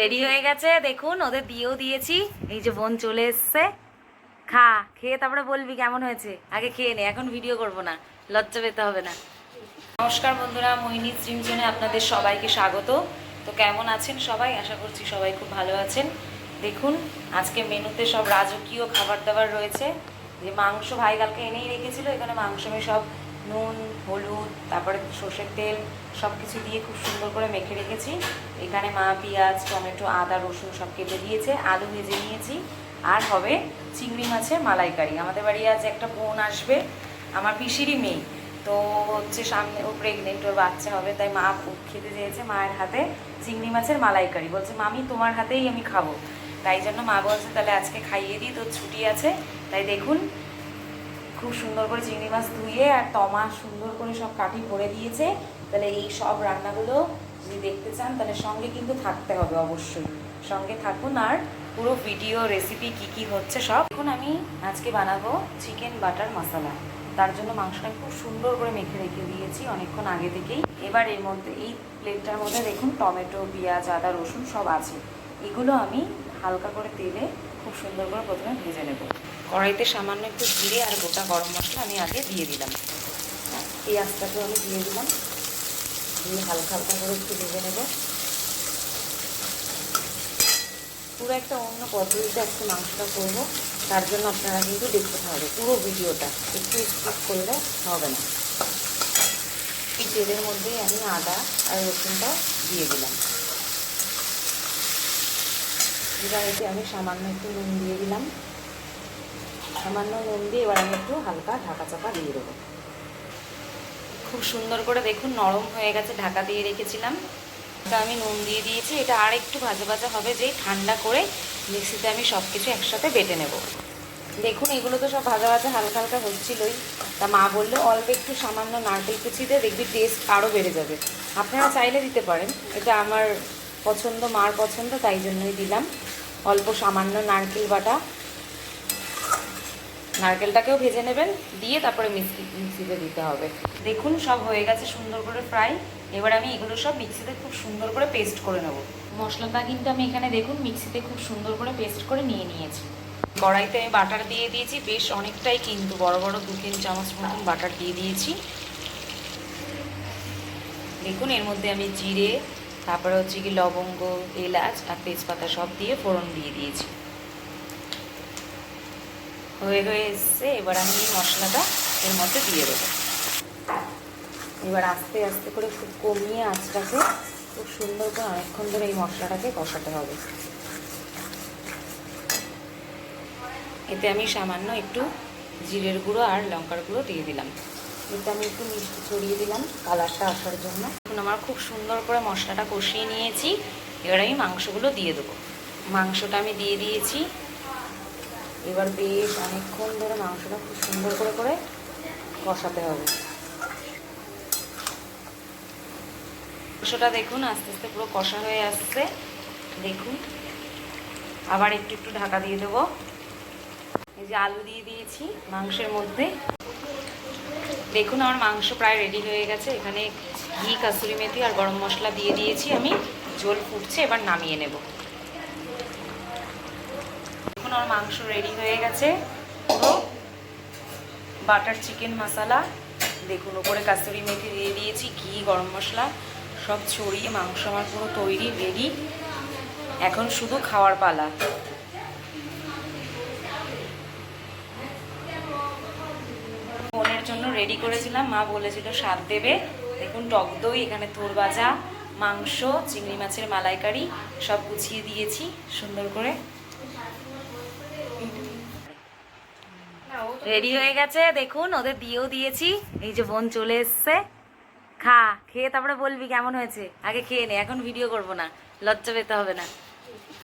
Ready হয়ে গেছে, দেখুন, ওদের দিয়েও দিয়েছি। এই যে বোন চলে এসছে। খা, খেয়ে তারপরে বলবি কেমন হয়েছে? আগে খেয়ে নে, এখন ভিডিও করব না, লজ্জা পেতে হবে না। নমস্কার বন্ধুরা, মোহিনী স্ট্রিমজনে আপনাদের সবাইকে স্বাগত। তো কেমন আছেন সবাই? আশা করছি সবাই খুব ভালো আছেন। দেখুন, আজকে মেনুতে সব রাজকীয় খাবার দাবার রয়েছে। যে মাংস ভাই কালকে এনেই রেখেছিল, এখানে মাংস আমি সব নুন, হলুদ, তারপরে সর্ষের তেল সব কিছু দিয়ে খুব সুন্দর করে মেখে রেখেছি। এখানে মা, পেঁয়াজ, টমেটো, আদা, রসুন সব কেটে দিয়েছে, আলু ভেজে নিয়েছি। আর হবে চিংড়ি মাছের মালাইকারি। আমাদের বাড়ি আজ একটা বোন আসবে, আমার পিসিরই মেয়ে। তো হচ্ছে সামনে ও প্রেগনেন্ট ওর বাচ্চা হবে, তাই মা খেতে চেয়েছে মায়ের হাতে চিংড়ি মাছের মালাইকারি। বলছে, মামি, তোমার হাতেই আমি খাব। তাই জন্য মা বলছে, তাহলে আজকে খাইয়ে দিই, তোর ছুটি আছে। তাই দেখুন খুব সুন্দর করে চিংড়ি মাছ ধুয়ে আর তমা সুন্দর করে সব কাঠি ভরে দিয়েছে, তাহলে এই সব রান্নাগুলো যদি দেখতে চান, তাহলে সঙ্গে কিন্তু থাকতে হবে অবশ্যই। সঙ্গে থাকুন আর পুরো ভিডিও রেসিপি কি কি হচ্ছে সব। এখন আমি আজকে বানাবো চিকেন বাটার মশলা তার জন্য মাংসটা খুব সুন্দর করে মেখে রেখে দিয়েছি অনেকক্ষণ আগে থেকেই। এবার এর মধ্যে, এই প্লেটটার মধ্যে দেখুন টমেটো, পেঁয়াজ, আদা, রসুন সব আছে। এগুলো আমি হালকা করে তেলে খুব সুন্দর করে প্রথমে ভেজে নেব। কড়াইতে সামান্য একটু জিরে আর গোটা গরম মশলা আমি আগে দিয়ে দিলাম। পেঁয়াজটাকেও আমি দিয়ে দিলাম। দিয়ে হালকা হালকা করে একটু ভেজে নেব। পুরো একটা অন্য পদ্ধতিতে আজকে মাংসটা করব। তার জন্য আপনারা কিন্তু দেখতে হবে পুরো ভিডিওটা একটু স্কিপ করলে হবে না। এই তেলের মধ্যেই আমি আদা আর রসুনটা দিয়ে দিলাম। এতে আমি সামান্য একটু নুন দিয়ে দিলাম। সামান্য নুন দিয়ে এবার আমি একটু হালকা ঢাকা চাপা দিয়ে দেবো। খুব সুন্দর করে দেখুন, নরম হয়ে গেছে, ঢাকা দিয়ে রেখেছিলাম। এটা আমি নুন দিয়ে দিয়েছি, এটা আর একটু ভাজা ভাজা হবে, যেই ঠান্ডা করে মিক্সিতে আমি সব কিছু একসাথে বেটে নেব। দেখুন, এগুলো তো সব ভাজা ভাজা, হালকা হালকা হচ্ছিলই। তা মা বলল, অল্প একটু সামান্য নারকেল কুচি দিয়ে দেখবি টেস্ট আরও বেড়ে যাবে। আপনারা চাইলে দিতে পারেন, এটা আমার পছন্দ, মার পছন্দ, তাই জন্যই দিলাম। অল্প সামান্য নারকেল বাটা। নারকেলটাকেও ভেজে নেবেন দিয়ে তারপরে মিক্সি মিক্সিতে দিতে হবে। দেখুন সব হয়ে গেছে সুন্দর করে ফ্রাই। এবার আমি এগুলো সব মিক্সিতে খুব সুন্দর করে পেস্ট করে নেব। মশলাটা কিন্তু আমি এখানে দেখুন মিক্সিতে খুব সুন্দর করে পেস্ট করে নিয়ে নিয়েছি। কড়াইতে আমি বাটার দিয়ে দিয়েছি বেশ অনেকটাই কিন্তু বড় বড় দু তিন চামচ মতন বাটার দিয়ে দিয়েছি। দেখুন এর মধ্যে আমি জিরে তারপরে হচ্ছে কি লবঙ্গ এলাচ আর তেজপাতা সব দিয়ে ফোড়ন দিয়ে দিয়েছি। হয়ে হয়ে এসছে এবার আমি এই মশলাটা এর মধ্যে দিয়ে দেবো। এবার আস্তে আস্তে করে খুব কমিয়ে আঁচটাকে খুব সুন্দর করে অনেকক্ষণ ধরে এই মশলাটাকে কষাতে হবে। এতে আমি সামান্য একটু জিরের গুঁড়ো আর লঙ্কার গুঁড়ো দিয়ে দিলাম। এতে আমি একটু মিষ্টি ছড়িয়ে দিলাম কালারটা আসার জন্য। এখন আমার খুব সুন্দর করে মশলাটা কষিয়ে নিয়েছি। এবার আমি মাংসগুলো দিয়ে দেবো। মাংসটা আমি দিয়ে দিয়েছি। এবার বেশ অনেকক্ষণ ধরে মাংসটা খুব সুন্দর করে করে কষাতে হবে। মাংসটা দেখুন, আস্তে আস্তে পুরো কষা হয়ে আসছে। দেখুন, আবার একটু একটু ঢাকা দিয়ে দেবো। এই যে আলু দিয়ে দিয়েছি মাংসের মধ্যে। দেখুন, আমার মাংস প্রায় রেডি হয়ে গেছে। এখানে ঘি, কাসুরি মেথি আর গরম মশলা দিয়ে দিয়েছি আমি। ঝোল ফুটছে, এবার নামিয়ে নেব। আমার মাংস রেডি হয়ে গেছে। পুরো বাটার চিকেন মশলা দেখুন, উপরে কাস্তুরি মেথি দিয়ে দিয়েছি ঘি গরম মশলা, সব ছড়িয়ে মাংস আমার পুরো তৈরি রেডি এখন শুধু খাওয়ার পালা। বোনের জন্য রেডি করেছিলাম, মা বলেছিল স্বাদ দেবে। দেখুন, টক দই, এখানে ভাজা, মাংস, চিংড়ি মাছের মালাইকারি, সব গুছিয়ে দিয়েছি, সুন্দর করে। রেডি হয়ে গেছে। দেখুন, ওদের দিয়েও দিয়েছি। এই যে বোন চলে এসছে। খা, খেয়ে তারপরে বলবি কেমন হয়েছে? আগে খেয়ে নে, এখন ভিডিও করব না। লজ্জা পেতে হবে না।